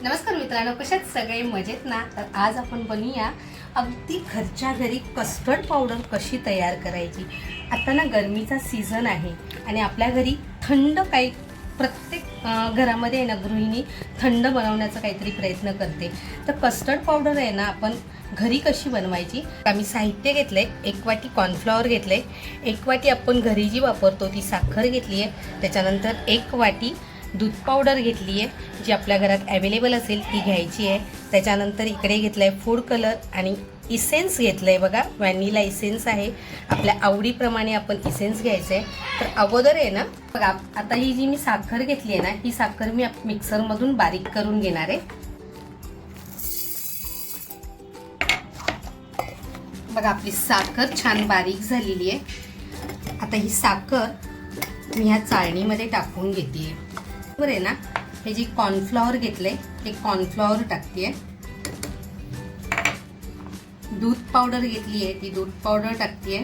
नमस्कार मित्रांनो कशात सगळे मजेत ना? तर आज आपण बनूया अगदी घरच्या घरी कस्टर्ड पावडर कशी तयार करायची? आता ना गरमीचा सीझन आहे आणि आपल्या घरी थंड काही प्रत्येक घरामध्ये आहे ना गृहिणी थंड बनवण्याचा काहीतरी प्रयत्न करते. तर कस्टर्ड पावडर आहे ना आपण घरी कशी बनवायची? आम्ही साहित्य घेतलंय एक वाटी कॉर्नफ्लॉवर घेतलंय एक वाटी आपण घरी जी वापरतो ती साखर घेतली आहे त्याच्यानंतर एक वाटी दूध पावडर घेतली आहे जी आपल्या घरात अवेलेबल असेल ती घ्यायची आहे. त्याच्यानंतर इकडे घेतलं आहे फूड कलर आणि इसेन्स घेतलं आहे बघा व्हॅनिला इसेन्स आहे. आपल्या आवडीप्रमाणे आपण इसेन्स घ्यायचं आहे तर अगोदर आहे ना बघा आता ही जी मी साखर घेतली आहे ना ही साखर मी मिक्सरमधून बारीक करून घेणार आहे. बघा आपली साखर छान बारीक झालेली आहे. आता ही साखर मी ह्या चाळणीमध्ये टाकून घेते बरं आहे ना हे जे कॉर्नफ्लॉवर घेतलंय ते कॉर्नफ्लॉवर टाकते दूध पावडर घेतली आहे ती दूध पावडर टाकते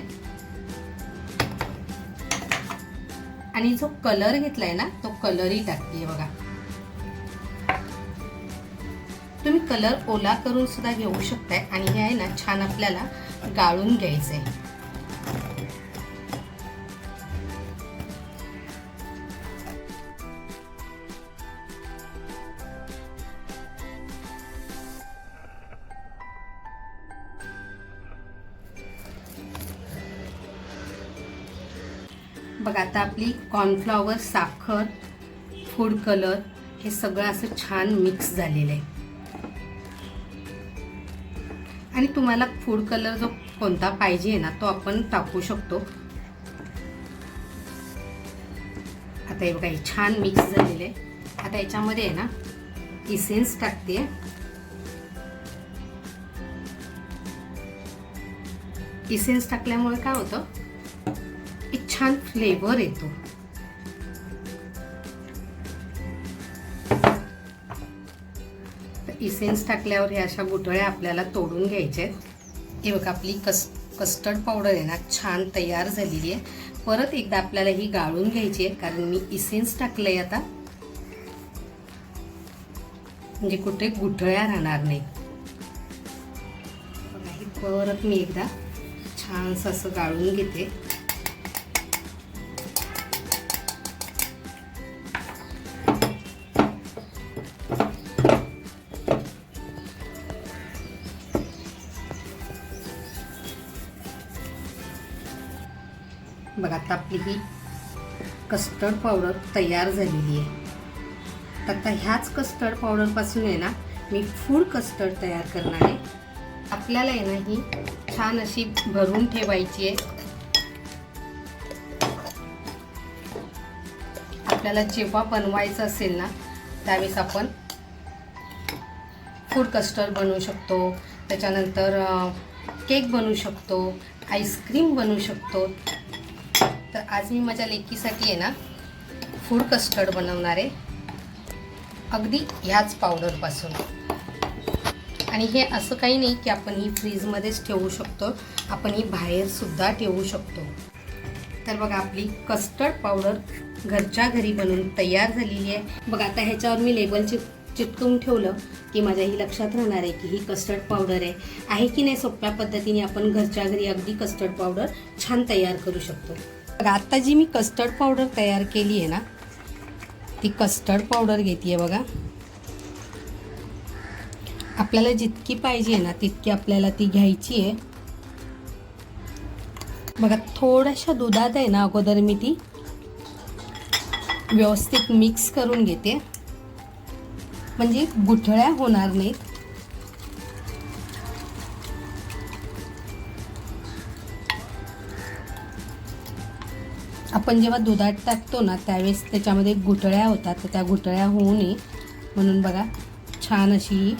आणि जो कलर घेतलाय ना तो कलरही टाकते बघा. तुम्ही कलर ओला करून सुद्धा घेऊ शकताय. आणि हे आहे ना छान आपल्याला गाळून घ्यायचं आहे बघा आता आपली कॉर्नफ्लॉवर साखर फूड कलर हे सगळं असं छान मिक्स झालेलं आहे. आणि तुम्हाला फूड कलर जो कोणता पाहिजे ना तो आपण टाकू शकतो. आता हे बघा हे छान मिक्स झालेलं आहे. आता याच्यामध्ये आहे ना इसेन्स टाकते. इसेन्स टाकल्यामुळे काय होतं? एक छान फ्लेवर येतो. इसेन्स टाकल्यावर हे अशा गुठळ्या आपल्याला तोडून घ्यायच्या आहेत. हे बघा आपली कस कस्टर्ड पावडर आहे ना छान तयार झालेली आहे. परत एकदा आपल्याला ही गाळून घ्यायची आहे कारण मी इसेन्स टाकलं आहे आता. म्हणजे कुठे गुठळ्या राहणार नाही. परत मी एकदा छानसं असं गाळून घेते. बघा आता आपली ही कस्टर्ड पावडर तयार झालेली आहे. तर आता ह्याच कस्टर्ड पावडरपासून आहे ना मी फूड कस्टर्ड तयार करणार आहे. आपल्याला आहे ना ही छान अशी भरून ठेवायची आहे. आपल्याला जेव्हा बनवायचं असेल ना त्यावेळेस आपण फूड कस्टर्ड बनवू शकतो. त्याच्यानंतर केक बनवू शकतो. आईस्क्रीम बनवू शकतो. तर आज मी माझ्या लेकीसाठी आहे ना फूड कस्टर्ड बनवणार आहे. अगदी ह्याच पावडरपासून आणि हे असं काही नाही की आपण ही फ्रीजमध्येच ठेवू शकतो आपण ही बाहेरसुद्धा ठेवू शकतो. तर बघा आपली कस्टर्ड पावडर घरच्या घरी बनवून तयार झालेली आहे. बघा आता ह्याच्यावर मी लेबल चिप चिटकवून ठेवलं की माझ्या ही लक्षात राहणार आहे की ही कस्टर्ड पावडर आहे. आहे की नाही सोप्या पद्धतीने आपण घरच्या घरी अगदी कस्टर्ड पावडर छान तयार करू शकतो. आत्ता आता जी मी कस्टर्ड पावडर तयार केली आहे ना ती कस्टर्ड पावडर घेते बघा. आपल्याला जितकी पाहिजे ना तितकी आपल्याला ती घ्यायची आहे. बघा थोड्याशा दुधात आहे ना अगोदर मी ती व्यवस्थित मिक्स करून घेते. म्हणजे गुठळ्या होणार नाहीत. आपण जेव्हा दुधात टाकतो ना त्यावेळेस त्याच्यामध्ये गुठळ्या होतात. तर त्या गुठळ्या होऊ नये. म्हणून बघा छान अशी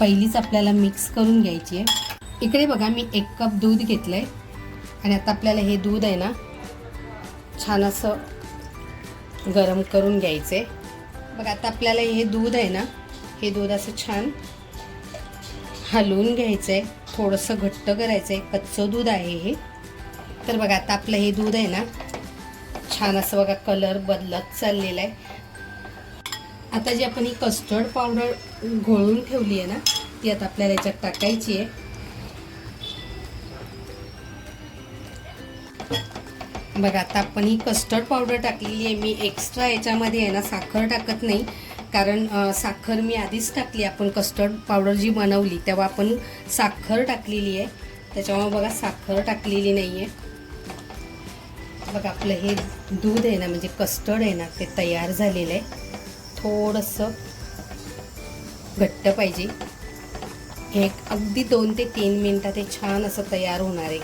पहिलीच आपल्याला मिक्स करून घ्यायची आहे. इकडे बघा मी एक कप दूध घेतलं आहे आणि आता आपल्याला हे दूध आहे ना छान असं गरम करून घ्यायचं आहे बघा आता आपल्याला हे दूध आहे ना हे दूध असं छान हलवून घ्यायचं आहे थोडंसं घट्ट करायचं आहे कच्चं दूध आहे हे. तर बघा आता आपलं हे दूध आहे ना छान असं बघा कलर बदलत चाललेला आहे. आता जी आपण ही कस्टर्ड पावडर घोळून ठेवली आहे ना ती आता आपल्याला याच्यात टाकायची आहे. बघा आता आपण ही कस्टर्ड पावडर टाकलेली आहे. मी एक्स्ट्रा याच्यामध्ये आहे ना साखर टाकत नाही. कारण साखर मी आधीच टाकली आपण कस्टर्ड पावडर जी बनवली तेव्हा आपण साखर टाकलेली आहे. त्याच्यामुळे बघा साखर टाकलेली नाही आहे बघा आपलं हे दूध आहे ना म्हणजे कस्टर्ड आहे ना ते तयार झालेलं आहे. थोडंसं घट्ट पाहिजे. हे अगदी दोन ते तीन मिनटात हे छान असं तयार होणार आहे.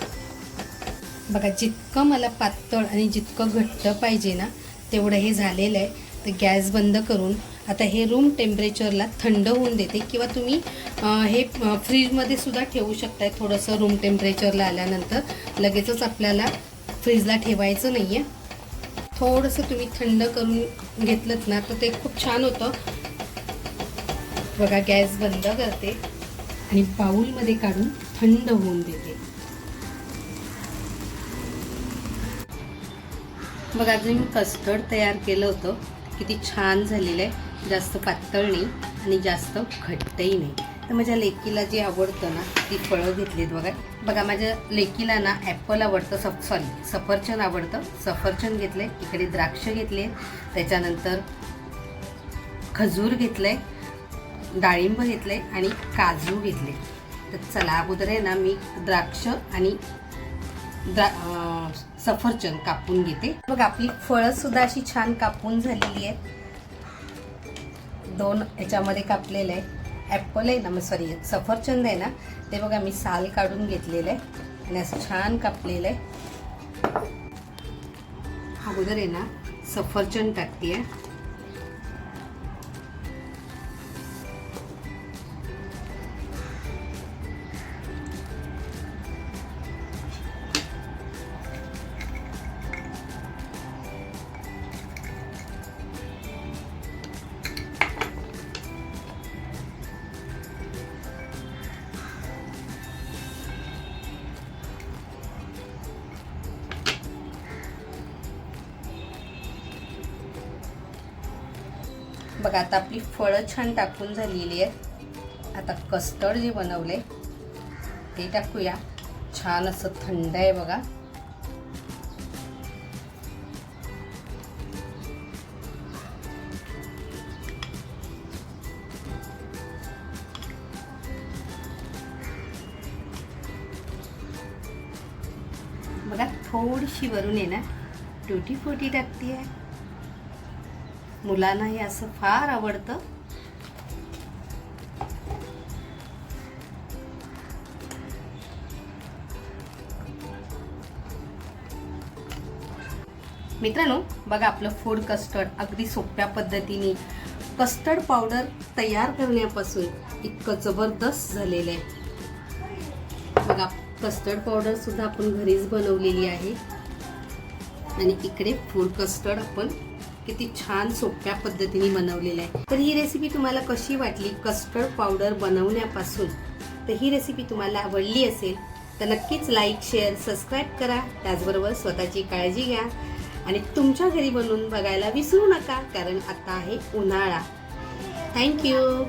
बघा जितकं मला पातळ आणि जितकं घट्ट पाहिजे ना तेवढं हे झालेलं आहे. तर गॅस बंद करून आता हे रूम टेम्परेचरला थंड होऊन देते. किंवा तुम्ही हे फ्रीजमध्ये सुद्धा ठेवू शकताय थोडंसं रूम टेम्परेचरला आल्यानंतर. लगेचच आपल्याला फ्रीजला ठेवायचं नाही आहे थोडंसं तुम्ही थंड करून घेतलं ना तर ते खूप छान होतं. बघा गॅस बंद करते आणि बाऊलमध्ये काढून थंड होऊन देते. बघा जे मी कस्टर्ड तयार केलं होतं. किती छान झालेलं आहे. जास्त पातळ नाही आणि जास्त घट्टही नाही. तर माझ्या लेकीला जे आवडतं ना ती फळं घेतलीत बघा. बघा माझ्या लेकीला ना ॲपल आवडतं सफ सॉरी सफरचंद आवडतं. सफरचंद घेतले इकडे द्राक्ष घेतले. त्याच्यानंतर खजूर घेतलंय डाळिंब घेतले आणि काजू घेतले. तर चला अगोदर आहे ना मी द्राक्ष आणि द्रा सफरचंद कापून घेते. बघ आपली फळंसुद्धा अशी छान कापून झालेली आहेत. दोन ह्याच्यामध्ये कापलेलं आहे ॲपल आहे ना मग सॉरी सफरचंद आहे ना ते बघा मी साल काढून घेतलेलं आहे आणि असं छान कापलेलं आहे. अगोदर आहे ना सफरचंद टाकते आहे बघा आता आपली फळं छान टाकून झालेली आहेत. आता कस्टर्ड जे बनवले ते टाकूया. छान असं थंड आहे बघा. बघा थोडीशी वरून आहे ना टुटी फुटी टाकते आहे मुलांना हे असं फार आवडतं. मित्रांनो बघा आपलं फूड कस्टर्ड अगदी सोप्या पद्धतीने कस्टर्ड पावडर तयार करण्यापासून इतकं जबरदस्त झालेलं आहे. बघा कस्टर्ड पावडर सुद्धा आपण घरीच बनवलेली आहे. आणि इकडे फूड कस्टर्ड आपण किती छान सोप्या पद्धतीने बनवलेलं आहे. तर ही रेसिपी तुम्हाला कशी वाटली? कस्टर्ड पावडर बनवण्यापासून. तर ही रेसिपी तुम्हाला आवडली असेल तर नक्कीच लाईक शेअर सबस्क्राईब करा. त्याचबरोबर स्वतःची काळजी घ्या. आणि तुमच्या घरी बनवून बघायला विसरू नका कारण आता आहे उन्हाळा. थँक्यू